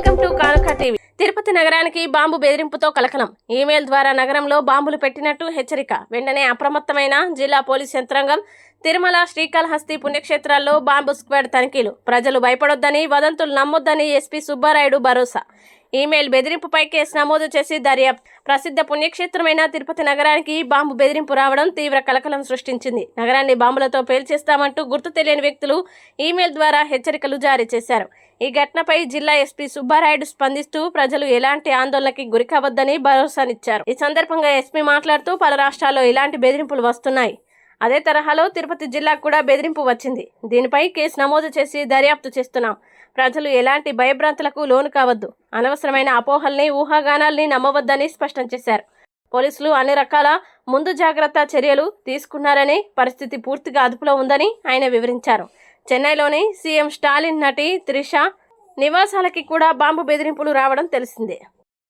Welcome to TV. Tirupati నగరానికి bomb బెదిరింపుతో కలకలం. Email ద్వారా నగరంలో బాంబులు పెట్టినట్టు హెచ్చరిక. వెంటనే అప్రమత్తమైన జిల్లా పోలీస్ యంత్రాంగం తిరుమల శ్రీకాళహస్తి పుణ్యక్షేత్రాల్లో బాంబు స్క్వాడ్ తనిఖీలు. ప్రజలు భయపడొద్దని వదంతులు నమ్మొద్దని ఎస్పీ సుబ్బారాయుడు భరోసా. ఈమెయిల్ బెదిరింపుపై కేసు నమోదు చేసి దర్యాప్తు ప్రసిద్ధ పుణ్యక్షేత్రమైన తిరుపతి నగరానికి బాంబు బెదిరింపు రావడం తీవ్ర కలకలం సృష్టించింది. నగరాన్ని బాంబులతో పేల్చేస్తామంటూ గుర్తు తెలియని వ్యక్తులు ఈమెయిల్ ద్వారా హెచ్చరికలు జారీ చేశారు. ఈ ఘటనపై జిల్లా ఎస్పీ సుబ్బారాయుడు స్పందిస్తూ ప్రజలు ఎలాంటి ఆందోళనకి గురికావద్దని భరోసానిచ్చారు. ఈ సందర్భంగా ఎస్పీ మాట్లాడుతూ పలు రాష్ట్రాల్లో ఇలాంటి బెదిరింపులు వస్తున్నాయి. అదే తరహాలో తిరుపతి జిల్లాకు కూడా బెదిరింపు వచ్చింది. దీనిపై కేసు నమోదు చేసి దర్యాప్తు చేస్తున్నాం. ప్రజలు ఎలాంటి భయభ్రాంతులకు లోను కావద్దు. అనవసరమైన అపోహల్ని ఊహాగానాల్ని నమ్మవద్దని స్పష్టం చేశారు. పోలీసులు అన్ని రకాల ముందు జాగ్రత్త చర్యలు తీసుకున్నారని పరిస్థితి పూర్తిగా అదుపులో ఉందని ఆయన వివరించారు. చెన్నైలోని సీఎం స్టాలిన్ నటి త్రిష నివాసాలకి కూడా బాంబు బెదిరింపులు రావడం తెలిసిందే.